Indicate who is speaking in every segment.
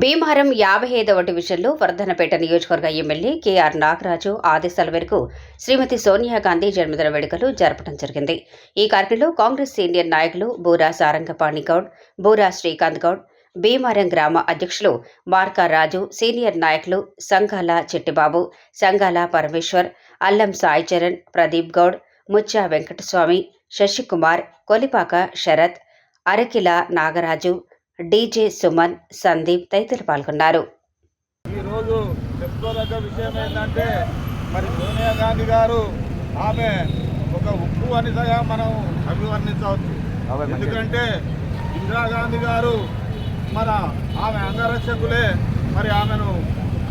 Speaker 1: భీమవరం యాభై ఐదవ డివిజన్లో వర్ధనపేట నియోజకవర్గ ఎమ్మెల్యే కేఆర్ నాగరాజు ఆదేశాల మేరకు శ్రీమతి సోనియా గాంధీ జన్మదిన వేడుకలు జరపడం జరిగింది. ఈ కార్యక్రమంలో కాంగ్రెస్ సీనియర్ నాయకులు బూరా సారంగపాణి గౌడ్ బూరా శ్రీకాంత్ గౌడ్ భీమవరం గ్రామ అధ్యక్షులు మార్కా రాజు సీనియర్ నాయకులు సంఘాల చెట్టిబాబు సంఘాల పరమేశ్వర్ అల్లం సాయి చరణ్ ప్రదీప్ గౌడ్ ముచ్చా వెంకటస్వామి శశికుమార్ కొలిపాక శరత్ అరకిల నాగరాజు డీజే సుమన్ సందీప్ తదితరులు పాల్గొన్నారు.
Speaker 2: ఈరోజు చెప్పుకోదగ్గ విషయం ఏంటంటే మరి సోనియా గాంధీ గారు ఆమె ఒక ఉప్పు అనితగా మనం అభివర్ణించవచ్చు. ఎందుకంటే ఇందిరాగాంధీ గారు మన ఆమె అంగరక్షకులే మరి ఆమెను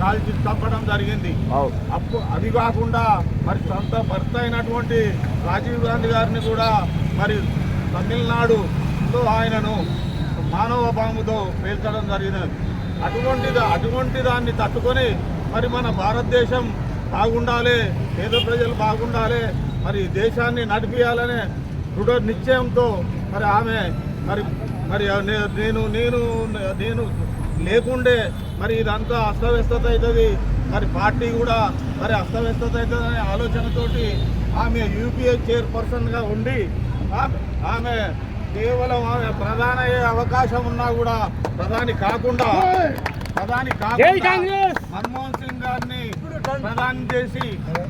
Speaker 2: కాల్చి చంపడం జరిగింది. అప్పు అది కాకుండా మరి సొంత భర్త అయినటువంటి రాజీవ్ గాంధీ గారిని కూడా మరి తమిళనాడులో ఆయనను మానవ బాంబుతో పేల్చడం జరిగినది. అటువంటి అటువంటి దాన్ని తట్టుకొని మరి మన భారతదేశం బాగుండాలి పేద ప్రజలు బాగుండాలి మరి దేశాన్ని నడిపించాలనే దృఢ నిశ్చయంతో మరి ఆమె మరి మరి నేను నేను నేను లేకుండే మరి ఇదంతా అస్తవ్యస్తత అవుతుంది మరి పార్టీ కూడా మరి అస్తవ్యస్తత అవుతుంది అనే ఆలోచనతోటి ఆమె యూపీఏ చైర్పర్సన్గా ఉండి ఆమె కేవలం ఆమె ప్రధాన అయ్యే అవకాశం ఉన్నా కూడా ప్రధాని కాకుండా ప్రధాని కాకుండా మన్మోహన్ సింగ్ గారిని ప్రధాని చేసి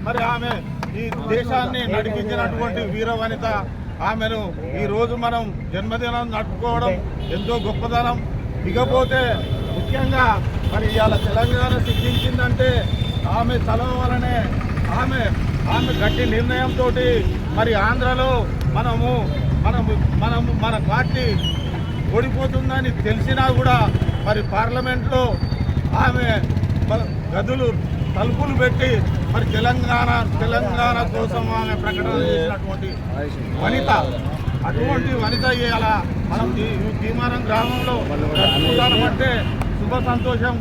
Speaker 2: మరి ఆమె ఈ దేశాన్ని నడిపించినటువంటి వీర వనిత ఆమెను ఈ రోజు మనం జన్మదినం నడుపుకోవడం ఎంతో గొప్పదనం. ఇకపోతే ముఖ్యంగా మరి ఇవాళ తెలంగాణ సిద్ధించిందంటే ఆమె చలవ వలనే ఆమె ఆమె గట్టి నిర్ణయంతో మరి ఆంధ్రలో మనము మనము మనము మన పార్టీ ఓడిపోతుందని తెలిసినా కూడా మరి పార్లమెంట్లో ఆమె గదులు తలుపులు పెట్టి మరి తెలంగాణ తెలంగాణ కోసం ఆమె ప్రకటన చేసినటువంటి వనిత. అటువంటి వనిత ఇవాళ మనం ఈ భీమారం గ్రామంలో జరుపుకుంటామంటే శుభ సంతోషం.